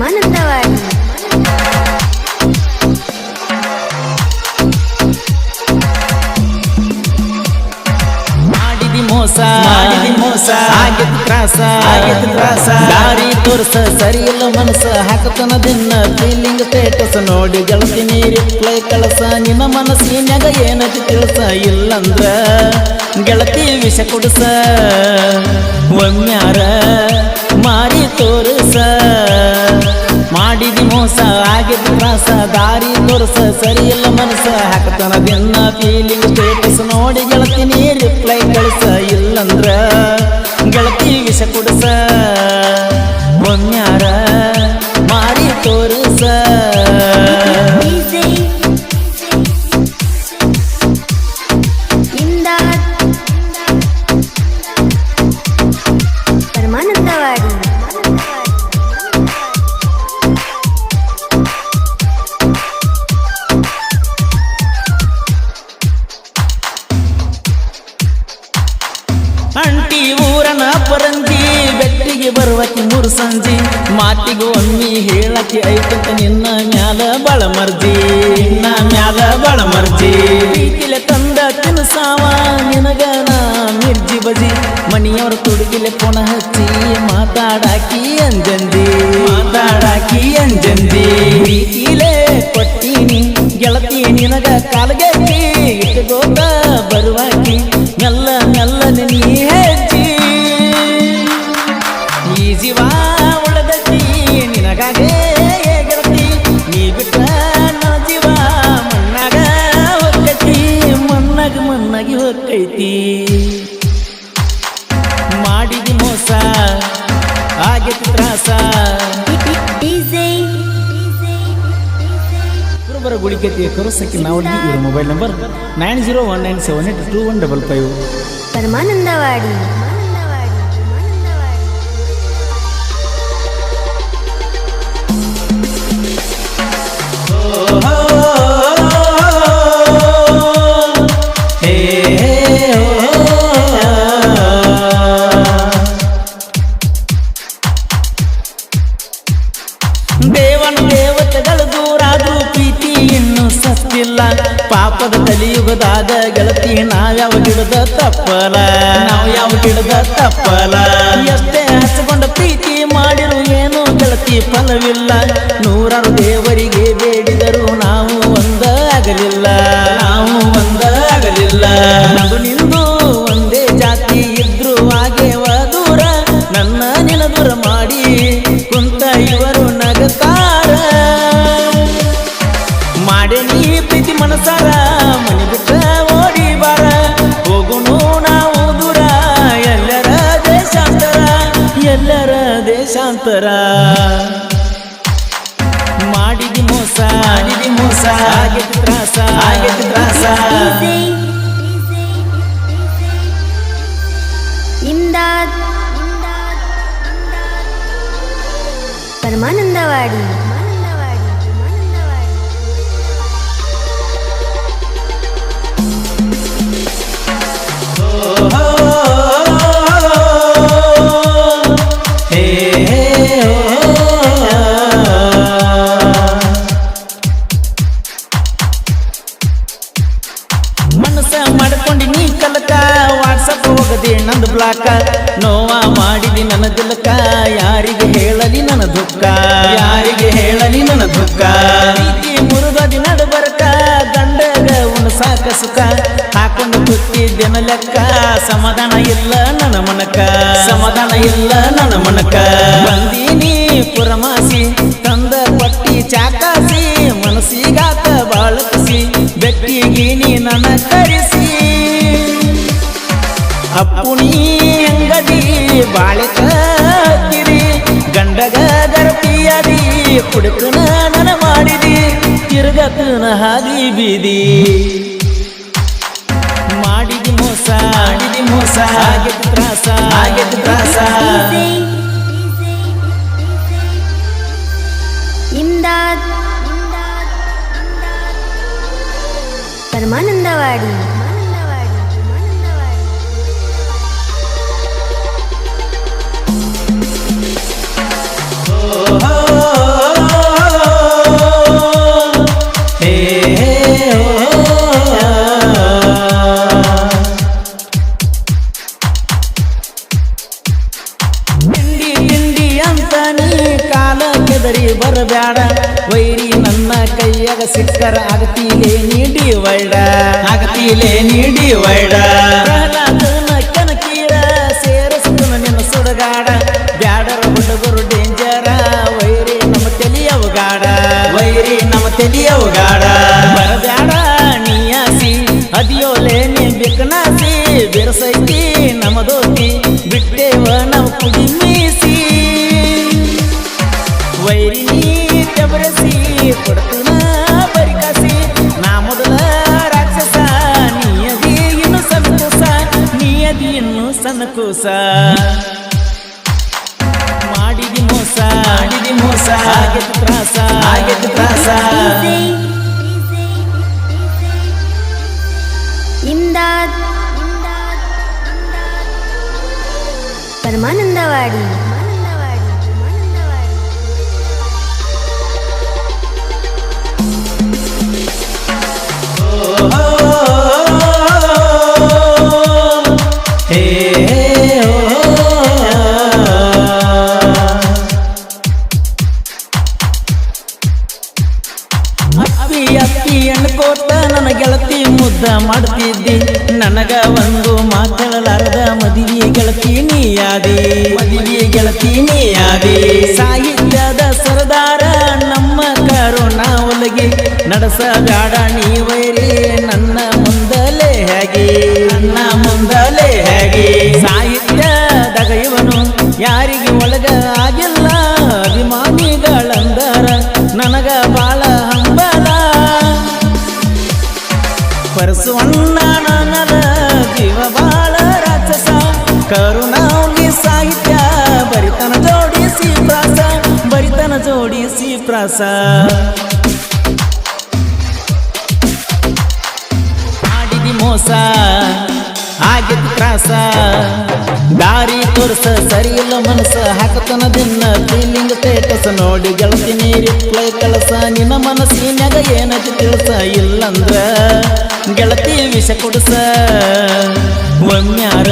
ಪರಮಾನಂದವಾಡಿ ಮಾಡಿದಿ ಮೋಸ ಮಾಡಿದಿ ಮೋಸ. ಆಗಿದ್ ತ್ರಾಸ ಆಗಿದ್ ತ್ರಾಸ. ದಾರಿ ತೋರ್ಸ ಸರಿ ಇಲ್ಲ ಮನಸ್ಸ ಹಾಕತನ ದಿನ ಫೀಲಿಂಗ್ ಸ್ಟೇಟಸ್ ನೋಡಿ ಗೆಳತಿ ನೀರಿ ಪ್ಲೇ ಕಳಸ ನಿನ್ನ ಮನಸ್ಸಿನಾಗ ಏನತಿ ತಿಳ್ಸ ಇಲ್ಲಂದ್ರ ಗೆಳತಿ ವಿಷ ಕುಡ್ಸ ಒಮ್ಮ್ಯಾರ ಮಾರಿ ತೋರ್ಸ ಮಾಡಿದಿ ಮೋಸ ಆಗಿದ್ದು ತ್ರಾಸ ದಾರಿ ತೋರ್ಸ ಸರಿ ಇಲ್ಲ ಮನಸ್ಸ, ಹಾಕತನ ಬೆನ್ನ ಫೀಲಿಂಗ್ ಸ್ಟೇಟಸ್ ನೋಡಿ ಗೆಳತೀನಿ ರಿಪ್ಲೈ ಕಳಿಸ, ಇಲ್ಲಂದ್ರ ಗೆಳತಿ ವಿಷ ಕೊಡಸ. ಒಮ್ಮ್ಯಾರ ಹೇಳಕ್ಕೆ ಐತಂತ ನಿನ್ನ ಮ್ಯಾಲ ಬಳ ಮರ್ಜಿ. ನಿನ್ನ ಮ್ಯಾಲ ಬಳ ಮರ್ಜಿ. ಪ್ರೀತಿಲೆ ತಂದ ತಿನ್ಸಾವ, ನಿನಗ ನಾ ಮಿರ್ಜಿ ಬಜಿ. ಮನಿಯವ್ರ ತುಡುಗಿಲೆ ಪುನ ಹಚ್ಚಿ ಮಾತಾಡಾಕಿ ಅಂಜಂದಿ. ಮಾತಾಡಾಕಿ ಅಂಜಂದಿ. ಹೊಕ್ಕೈತಿ ಮಾಡಿದಿ ಮೋಸ ಆಗೈತಿ ತ್ರಾಸ. ಕುರುಬರ ಗುಳಿಕೆತಿಯ ಕರುಸಕ್ಕೆ ನಾವು ಇವರ mobile number nine zero one nine seven eight two one double five. Paramanandawadi. ಪಾಪದ ಕಲಿಯುಗದಾಗ ಗೆಳತಿ ನಾವ್ಯಾವ ಗಿಡದ ತಪ್ಪಲ? ನಾವ್ ಯಾವ ಗಿಡದ ತಪ್ಪಲ? ಎಷ್ಟೇ ಹಚ್ಚಿಕೊಂಡ ಪ್ರೀತಿ ಮಾಡಿರು ಏನು ಗೆಳತಿ ಫಲವಿಲ್ಲ. ನೂರಾರು ದೇವರಿಗೆ ಮನಸಾರ, ಮನೆ ಬಿಟ್ಟ ಓಡಿ ಬಾರ. ಹೋಗುನು ನಾವು ದೂರ, ಎಲ್ಲರ ದೇಶಾಂತರ ಎಲ್ಲರ ದೇಶಾಂತರ. ಮಾಡಿದಿ ಮೋಸ ಮಾಡಿದಿ ಮೋಸ ಆಗೈತಿ ತ್ರಾಸ ಆಗೈತಿ ತ್ರಾಸ. ಮಾಡ್ಕೊಂಡಿ ನೀ ಕಲಕ ವಾಟ್ಸಪ್ ಹೋಗದೆ ನಂದು ಬ್ಲಾಕ ನೋವ ಮಾಡಿದಿ ನನ್ನ ದಿಲಕ, ಯಾರಿಗೆ ಹೇಳಲಿ ನನ್ನ ದುಃಖ? ಯಾರಿಗೆ ಹೇಳಲಿ ನನ್ನ ದುಃಖ? ಮುರುಗದಿ ನಡುಬರಕ ಗಂಡಗ ಉಣಸಾಕ ಸುಖ. ಹಾಕೊಂಡು ದಿನ ಲೆಕ್ಕ, ಸಮಾಧಾನ ಇಲ್ಲ ನನ್ನ ಮನಕ. ಸಮಾಧಾನ ಇಲ್ಲ ನನ್ನ ಮನಕ. ಬಂದೀನಿ ಪುರಮಾಸಿ, ತಂದ ಪಟ್ಟಿ ಚಾಕಾಸಿ, ಮನಸ್ಸಿಗಾತ ಬಾಳಸಿ ಬೆಟ್ಟಿಗೆ ನೀ ನನ್ನ ಕರೆಸಿ. ಅಪ್ಪುಣಿ ಅಂಗಡಿ ಬಾಳಿಕ ಹತ್ತಿರಿ ಗಂಡಗ ಗರಪಿಯದಿ ಕುಡುಕನ ನನ ಮಾಡಿದಿ, ತಿರುಗತನ ಹಾದಿ ಬೀದಿ. ಮಾಡಿದಿ ಮೋಸ ಮಾಡಿದಿ ಮೋಸ, ಹಾಗೆ ತ್ರಾಸ ಹಾಗೆ ತ್ರಾಸ. ಇಮ್ದಾದ್ ಪರಮಾನಂದವಾಡಿ. ಕೈಯಾಗ ಸಿಕ್ಕರ ಆಗತಿಲೇ ನೀಡಿ ವೈಡ. ಆಗತಿಲೆ ನೀಡಿ ವೈಡ. ಪ್ರಹ್ಲಾದನ ಕನಕೀರ ಸೇರಿಸ್ತು ನಿನ್ನ ಸುಡಗಾಡ. ಬ್ಯಾಡರ ಹುಡುಗರು ಡೇಂಜರ ವೈರಿ ನಮ್ಮ ತಲಿಯವ ಗಾಡ ವೈರಿ ನಮ್ಮ ತೆಲಿಯವು ಗಾಡ ಬರಬ್ಯಾಡ ನೀಯಾಸಿ ಅದಿಯೋಲೆ ನೀ ಬಿಕನಾಸಿ ಬಿರಸೈತಿ ನಮದೋತಿ ಬಿಟ್ಟೇವ ನಾವು ಕುಡಿ ಸಣ್ಣ ಕೂಸ ಮಾಡಿದಿ ಮೋಸ. ಮಾಡಿದಿ ಮೋಸ. ಆಗಿದ್ದು ತ್ರಾಸ. ಆಗಿದ್ದು ತ್ರಾಸ. ಇಮ್ದಾದ್ ಪರಮಾನಂದವಾಡಿ. ಒಂದು ಮಾತಾಡಲಾರದ ಮದುವೆ ಗೆಳತೀನಿ ಯಾದಿ ಮದುವೆ ಗೆಳತೀನಿ ಯಾದಿ ಸಾಹಿತ್ಯದ ಸರದಾರ ನಮ್ಮ ಕರುಣ ಒಲಗಿ ನಡೆಸಬೇಡ ನೀ ಕರುಣಾಗಿ ಸಾಹಿತ್ಯ, ಬರಿತನ ಜೋಡಿಸಿ ಪ್ರಾಸ, ಬರಿತನ ಜೋಡಿಸಿ ಪ್ರಾಸ. ಮಾಡಿದಿ ಮೋಸ ಆಗಿದ ತ್ರಾಸ. ದಾರಿ ತೋರ್ಸ, ಸರಿ ಇಲ್ಲ ಮನಸ್ಸ, ಹಾಕತನ ದಿನ ಫೀಲಿಂಗ್ ಸ್ಟೇಟಸ್ ನೋಡಿ ಗೆಳತಿನಿ ರಿಪ್ಲೈ ಕಳಸ ನಿನ್ನ ಮನಸ್ಸಿನಾಗ ಏನತಿ ತಿಳ್ಸ, ಇಲ್ಲಂದ್ರ ಗೆಳತಿ ವಿಷ ಕೊಡಸ. ಒಮ್ಮ್ಯಾರ